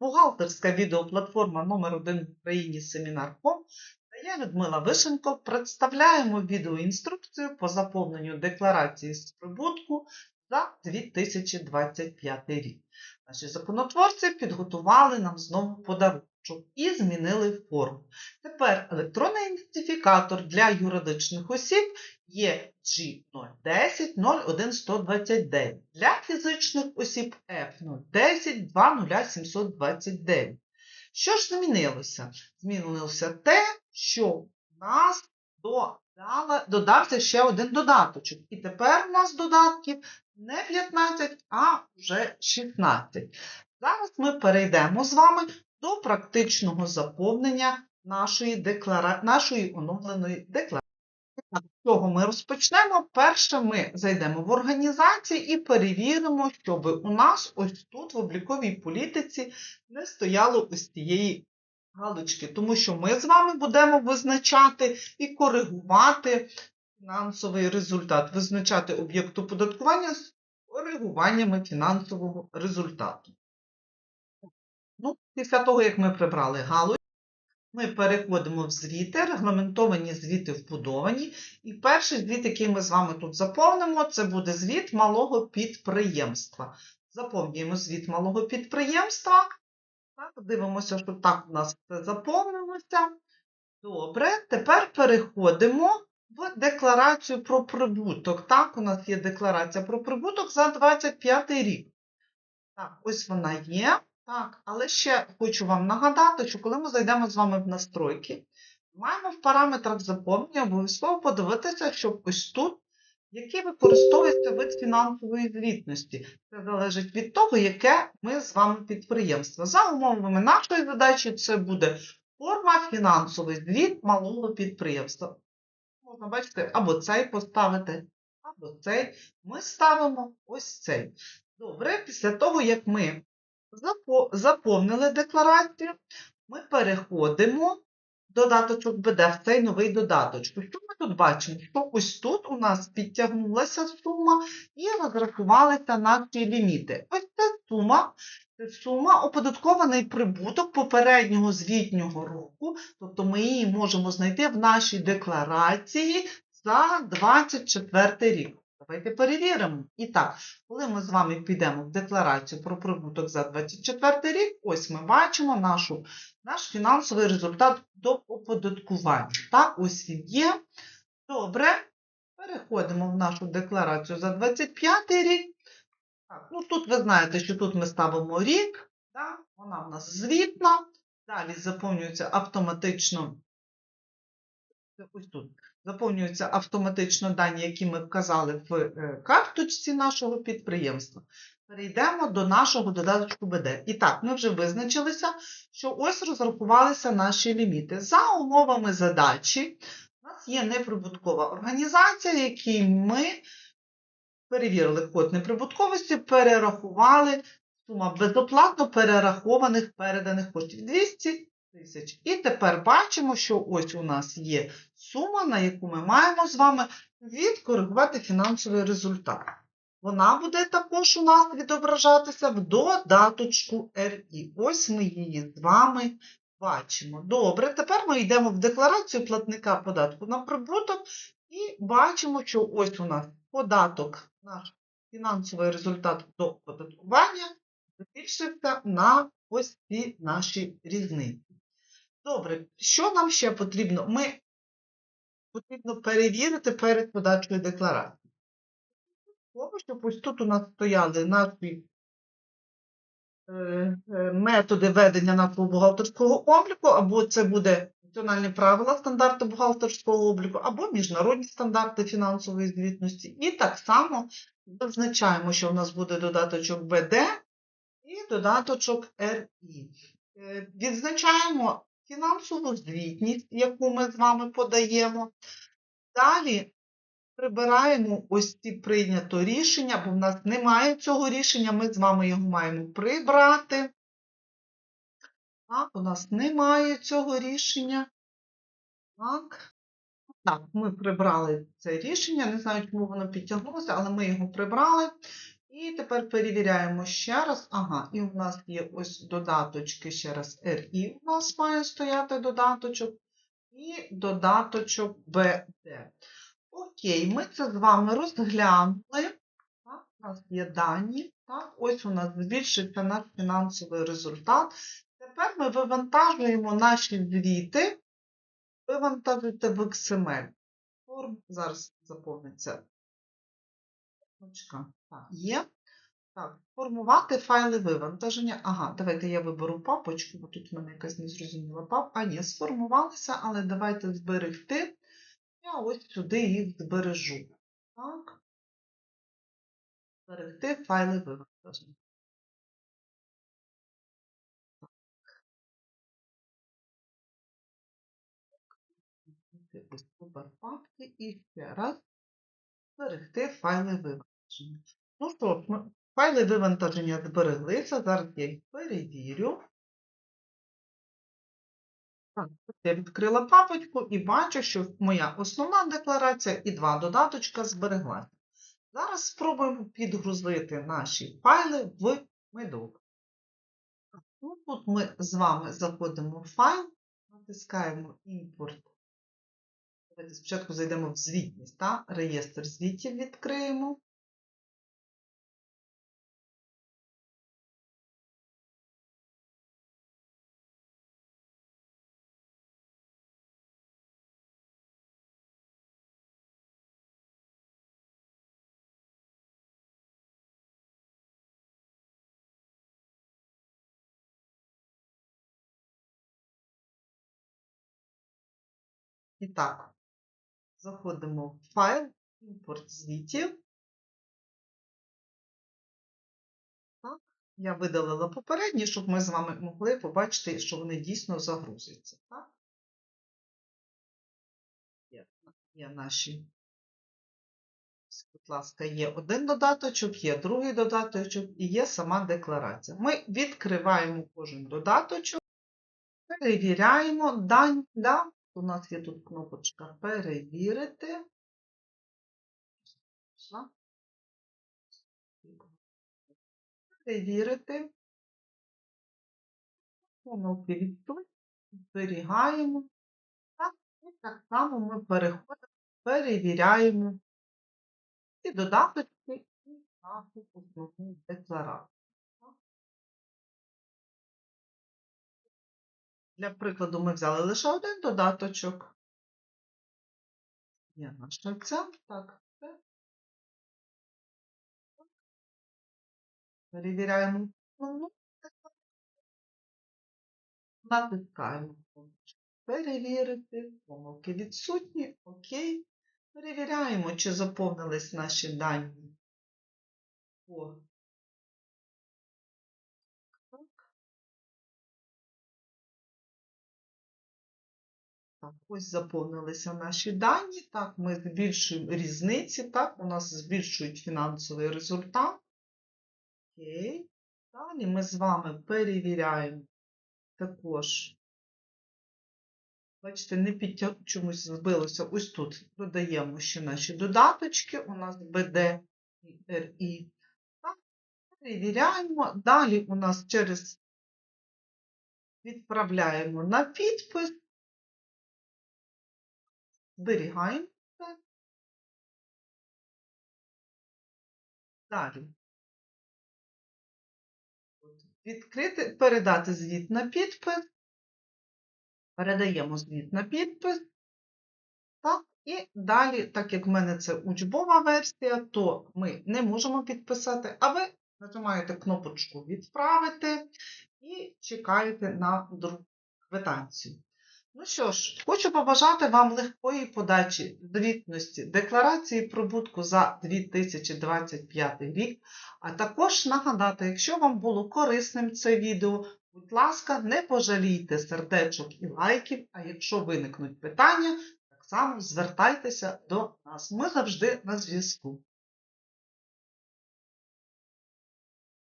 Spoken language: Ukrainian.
бухгалтерська відеоплатформа номер 1 в Україні Семінар.ком та я, Людмила Вишенко, представляємо відеоінструкцію по заповненню декларації з прибутку за 2025 рік. Наші законотворці підготували нам знову подарунок і змінили форму. Тепер електронний ідентифікатор для юридичних осіб є G010 01129. Для фізичних осіб F010 20729. Що ж змінилося? Змінилося те, що в нас додала, додався ще один додаточок. І тепер у нас додатків не 15, а вже 16. Зараз ми перейдемо з вами до практичного заповнення нашої, деклара... нашої оновленої декларації. Так, З чого ми розпочнемо? Перше, ми зайдемо в організації і перевіримо, щоб у нас ось тут в обліковій політиці не стояло ось цієї галочки, тому що ми з вами будемо визначати і коригувати фінансовий результат, визначати об'єкт оподаткування з коригуваннями фінансового результату. Ну, після того, як ми прибрали галузь, ми переходимо в звіти, регламентовані звіти вбудовані. І перший звіт, який ми з вами тут заповнимо, це буде звіт малого підприємства. Заповнюємо звіт малого підприємства. Так, дивимося, що так у нас все заповнилося. Добре, тепер переходимо в декларацію про прибуток. Так, у нас є декларація про прибуток за 25 рік. Так, ось вона є. Так, але ще хочу вам нагадати, що коли ми зайдемо з вами в настройки, маємо в параметрах заповнення обов'язково подивитися, щоб ось тут, який використовується вид фінансової звітності. Це залежить від того, яке ми з вами підприємство. За умовами нашої задачі, це буде форма фінансовий звіт малого підприємства. Можна бачити, або цей поставити, або цей. Ми ставимо ось цей. Добре, після того, як ми заповнили декларацію, ми переходимо додаточок БД, в цей новий додаточок. Що ми тут бачимо? Що ось тут у нас підтягнулася сума і розрахувалися наші ліміти. Ось ця сума. Це сума оподаткований прибуток попереднього звітнього року, тобто ми її можемо знайти в нашій декларації за 24 рік. Давайте перевіримо. І так, коли ми з вами підемо в декларацію про прибуток за 24 рік, ось ми бачимо нашу, наш фінансовий результат до оподаткування. Так, ось він є. Добре. Переходимо в нашу декларацію за 25 рік. Так, ну тут ви знаєте, що тут ми ставимо рік, так, вона в нас звітна. Далі заповнюється автоматично. Ось тут заповнюються автоматично дані, які ми вказали в е, карточці нашого підприємства. Перейдемо до нашого додатку БД. І так, ми вже визначилися, що ось розрахувалися наші ліміти. За умовами задачі, у нас є неприбуткова організація, якій ми перевірили код неприбутковості, перерахували сума безоплатно перерахованих переданих коштів 200 тисяч. І тепер бачимо, що ось у нас є сума, на яку ми маємо з вами відкоригувати фінансовий результат. Вона буде також у нас відображатися в додаточку RI. Ось ми її з вами бачимо. Добре, тепер ми йдемо в декларацію платника податку на прибуток і бачимо, що ось у нас податок, наш фінансовий результат до оподаткування збільшився на ось ці наші різниці. Добре, що нам ще потрібно? Ми потрібно перевірити перед подачою декларації. Тому що ось тут у нас стояли наші е, е, методи ведення нашого бухгалтерського обліку, або це буде національні правила стандарти бухгалтерського обліку, або міжнародні стандарти фінансової звітності. І так само зазначаємо, що в нас буде додаточок БД і додаточок РІ. Е, Відзначаємо фінансову звітність, яку ми з вами подаємо. Далі прибираємо ось ці прийнято рішення, бо в нас немає цього рішення, ми з вами його маємо прибрати. Так, у нас немає цього рішення. Так. Так, ми прибрали це рішення. Не знаю, чому воно підтягнулося, але ми його прибрали. І тепер перевіряємо ще раз. Ага, і у нас є ось додаточки ще раз RI. У нас має стояти додаточок. І додаточок BD. Окей, ми це з вами розглянули. Так, у нас є дані. Так, ось у нас збільшився наш фінансовий результат. Тепер ми вивантажуємо наші звіти, вивантажуйте в XML. Форм зараз заповниться. Точка. Так, є. Так, формувати файли вивантаження. Ага, давайте я виберу папочку, бо тут в мене якась незрозуміла папа. А, ні, сформувалися, але давайте зберегти. Я ось сюди їх збережу. Так. Зберегти файли вивантаження. Вибор папки і ще раз зберегти файли вивантаження. Ну що файли вивантаження збереглися. Зараз я їх перевірю. Так, я відкрила папочку і бачу, що моя основна декларація і два додаточка збереглася. Зараз спробуємо підгрузити наші файли в медок. Ну, тут ми з вами заходимо в файл, натискаємо імпорт. Спочатку зайдемо в звітність, та? реєстр звітів відкриємо. І так, заходимо в файл, імпорт звітів. Так, я видалила попередні, щоб ми з вами могли побачити, що вони дійсно загрузяться. Так? Є, є наші. Будь ласка, є один додаточок, є другий додаточок і є сама декларація. Ми відкриваємо кожен додаточок, перевіряємо дані. Да? У нас є тут кнопочка перевірити. Перевірити. Помилки відсутні. Зберігаємо. Так, і так само ми переходимо, перевіряємо ці додаточки і нашу основну декларацію. Для прикладу, ми взяли лише один додаточок. Є наша ця. Так, це. Перевіряємо основну. Натискаємо перевірити. Помилки відсутні. Окей. Перевіряємо, чи заповнились наші дані. О. Так, ось заповнилися наші дані. Так, ми збільшуємо різниці. Так, у нас збільшують фінансовий результат. Окей. Далі ми з вами перевіряємо також. Бачите, не підтяг... чомусь збилося. Ось тут додаємо ще наші додаточки. У нас BD і RI. Так, перевіряємо. Далі у нас через відправляємо на підпис. Зберігаємо це. Далі. Відкрити, передати звіт на підпис. Передаємо звіт на підпис. Так, і далі, так як в мене це учбова версія, то ми не можемо підписати, а ви нажимаєте кнопочку Відправити і чекаєте на другу квитанцію. Ну що ж, хочу побажати вам легкої подачі звітності декларації прибутку за 2025 рік, а також нагадати, якщо вам було корисним це відео, будь ласка, не пожалійте сердечок і лайків, а якщо виникнуть питання, так само звертайтеся до нас. Ми завжди на зв'язку.